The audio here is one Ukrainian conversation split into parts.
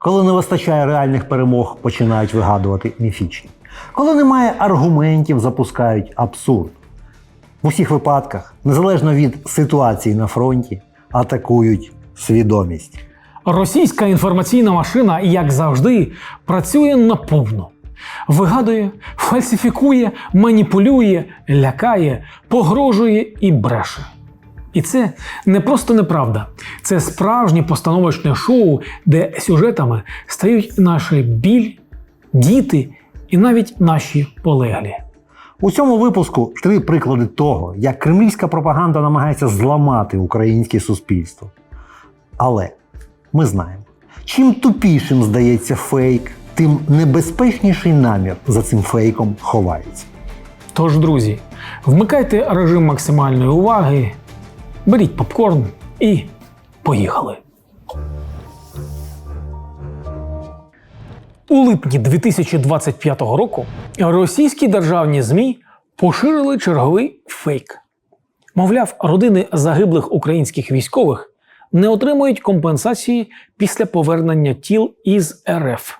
Коли не вистачає реальних перемог, починають вигадувати міфічні. Коли немає аргументів, запускають абсурд. В усіх випадках, незалежно від ситуації на фронті, атакують свідомість. Російська інформаційна машина, як завжди, працює наповно. Вигадує, фальсифікує, маніпулює, лякає, погрожує і бреше. І це не просто неправда, це справжнє постановочне шоу, де сюжетами стають наші біль, діти і навіть наші полеглі. У цьому випуску три приклади того, як кремлівська пропаганда намагається зламати українське суспільство. Але ми знаємо, чим тупішим здається фейк, тим небезпечніший намір за цим фейком ховається. Тож, друзі, вмикайте режим максимальної уваги, беріть попкорн і поїхали. У липні 2025 року російські державні ЗМІ поширили черговий фейк. Мовляв, родини загиблих українських військових не отримують компенсації після повернення тіл із РФ.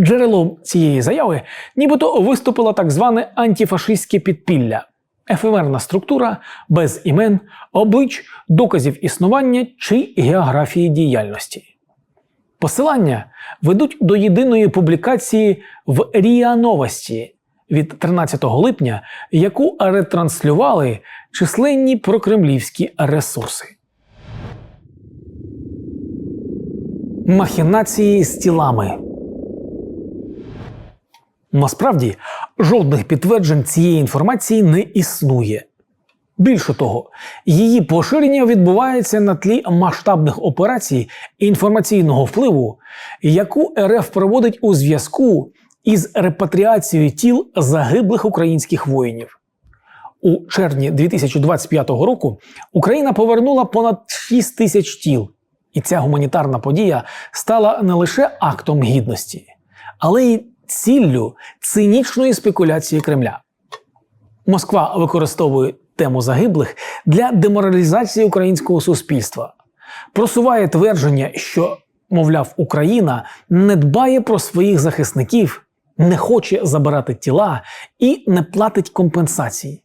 Джерелом цієї заяви нібито виступило так зване антифашистське підпілля, ефемерна структура без імен, облич, доказів існування чи географії діяльності. Посилання ведуть до єдиної публікації в РІА Новості від 13 липня, яку ретранслювали численні прокремлівські ресурси. Махінації з тілами. Насправді жодних підтверджень цієї інформації не існує. Більше того, її поширення відбувається на тлі масштабних операцій інформаційного впливу, яку РФ проводить у зв'язку із репатріацією тіл загиблих українських воїнів. У червні 2025 року Україна повернула понад 6 тисяч тіл, і ця гуманітарна подія стала не лише актом гідності, але й ціллю цинічної спекуляції Кремля. Москва використовує тему загиблих для деморалізації українського суспільства, просуває твердження, що, мовляв, Україна не дбає про своїх захисників, не хоче забирати тіла і не платить компенсації.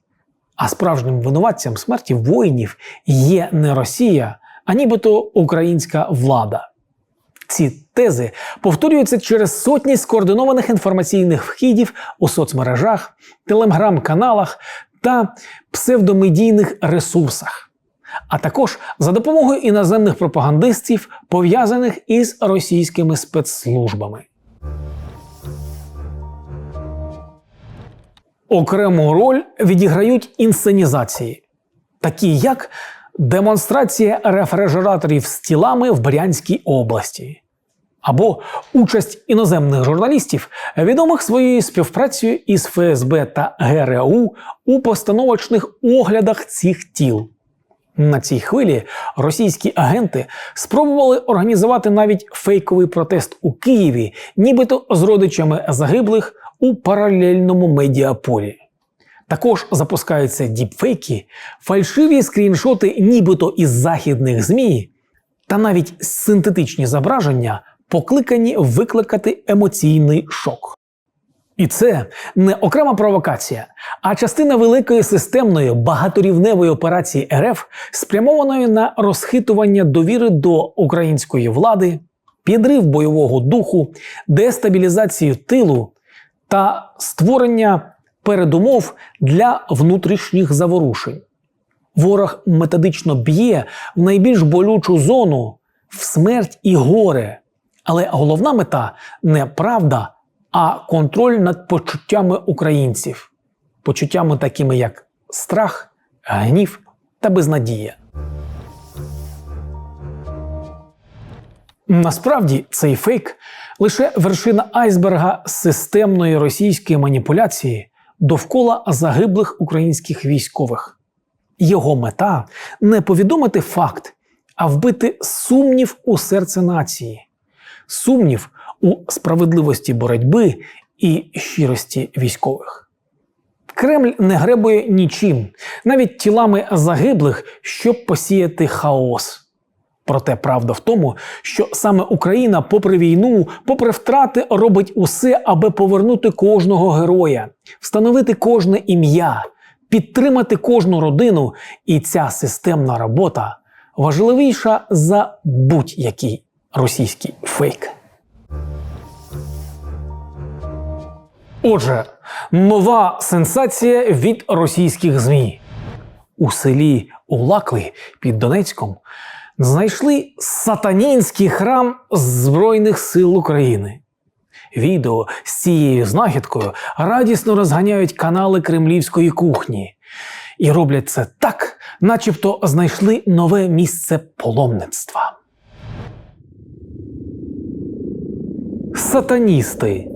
А справжнім винуватцям смерті воїнів є не Росія, а нібито українська влада. Ці тези повторюються через сотні скоординованих інформаційних вхідів у соцмережах, телеграм-каналах та псевдомедійних ресурсах, а також за допомогою іноземних пропагандистів, пов'язаних із російськими спецслужбами. Окрему роль відіграють інсценізації, такі як демонстрація рефрижераторів з тілами в Брянській області, або участь іноземних журналістів, відомих своєю співпрацею із ФСБ та ГРУ у постановочних оглядах цих тіл. На цій хвилі російські агенти спробували організувати навіть фейковий протест у Києві, нібито з родичами загиблих у паралельному медіаполі. Також запускаються діпфейки, фальшиві скріншоти, нібито із західних ЗМІ, та навіть синтетичні зображення, покликані викликати емоційний шок. І це не окрема провокація, а частина великої системної багаторівневої операції РФ, спрямованої на розхитування довіри до української влади, підрив бойового духу, дестабілізацію тилу та створення передумов для внутрішніх заворушень. Ворог методично б'є в найбільш болючу зону в смерть і горе. Але головна мета не правда, а контроль над почуттями українців, почуттями такими як страх, гнів та безнадія. Насправді цей фейк лише вершина айсберга системної російської маніпуляції довкола загиблих українських військових. Його мета не повідомити факт, а вбити сумнів у серце нації, сумнів у справедливості боротьби і щирості військових. Кремль не гребує нічим, навіть тілами загиблих, щоб посіяти хаос. Проте правда в тому, що саме Україна, попри війну, попри втрати, робить усе, аби повернути кожного героя, встановити кожне ім'я, підтримати кожну родину. І ця системна робота важливіша за будь-який російський фейк. Отже, нова сенсація від російських ЗМІ. У селі Улакли під Донецьком знайшли сатанінський храм Збройних сил України. Відео з цією знахідкою радісно розганяють канали кремлівської кухні. І роблять це так, начебто знайшли нове місце паломництва. Сатаністи.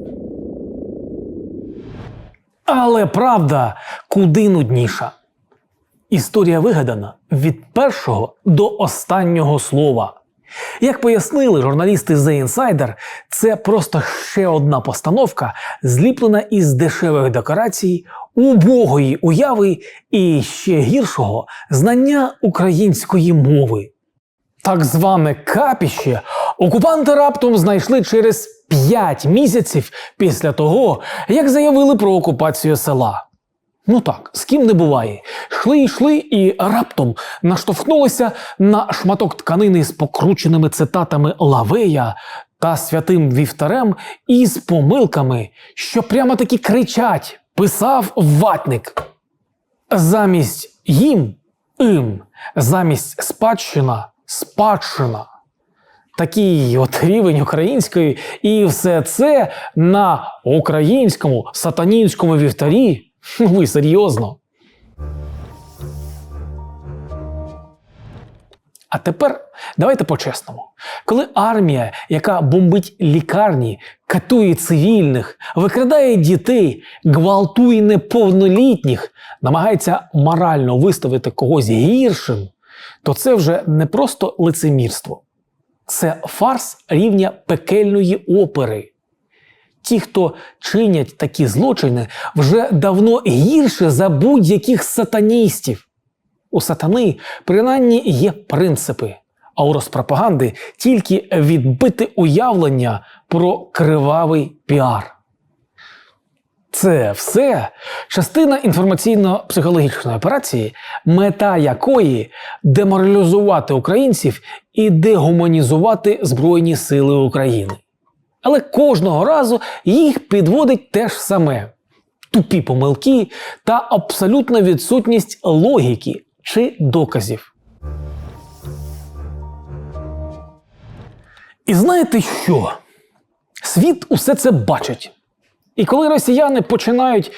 Але правда куди нудніша. Історія вигадана від першого до останнього слова. Як пояснили журналісти The Insider, це просто ще одна постановка, зліплена із дешевих декорацій, убогої уяви і ще гіршого знання української мови. Так зване капіще окупанти раптом знайшли через 5 місяців після того, як заявили про окупацію села. Ну так, з ким не буває. Йшли, йшли і раптом наштовхнулися на шматок тканини з покрученими цитатами Лавея та святим вівтарем і з помилками, що прямо таки кричать, писав ватник. Замість їм ім, замість спадщина спадщина. Такий от рівень української, і все це на українському сатанінському вівтарі. Ви серйозно? А тепер давайте по-чесному. Коли армія, яка бомбить лікарні, катує цивільних, викрадає дітей, гвалтує неповнолітніх, намагається морально виставити когось гіршим, то це вже не просто лицемірство, це фарс рівня пекельної опери. Ті, хто чинять такі злочини, вже давно гірше за будь-яких сатаністів. У сатани принаймні є принципи, а у розпропаганди тільки відбити уявлення про кривавий піар. Це все частина інформаційно-психологічної операції, мета якої деморалізувати українців і дегуманізувати Збройні Сили України. Але кожного разу їх підводить те ж саме: тупі помилки та абсолютна відсутність логіки чи доказів. І знаєте що? Світ усе це бачить. І коли росіяни починають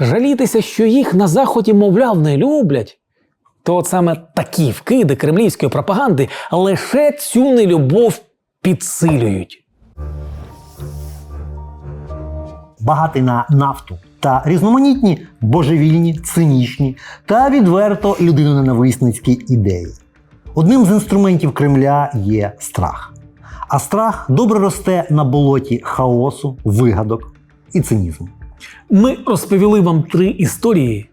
жалітися, що їх на Заході, мовляв, не люблять, то от саме такі вкиди кремлівської пропаганди лише цю нелюбов підсилюють. багатий на нафту та різноманітні божевільні, цинічні та відверто людиноненависницькі ідеї. Одним з інструментів Кремля є страх. А страх добре росте на болоті хаосу, вигадок і цинізму. Ми розповіли вам три історії,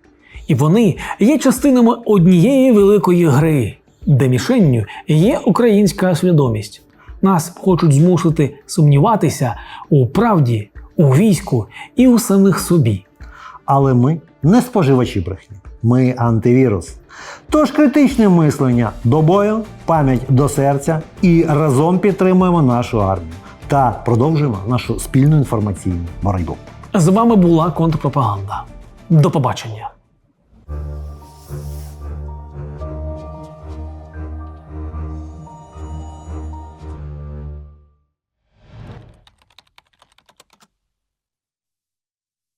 і вони є частинами однієї великої гри, де мішенню є українська свідомість. Нас хочуть змусити сумніватися у правді, у війську і у самих собі. Але ми не споживачі брехні, ми антивірус. Тож критичне мислення до бою, пам'ять до серця і разом підтримуємо нашу армію та продовжуємо нашу спільну інформаційну боротьбу. З вами була контрпропаганда. До побачення.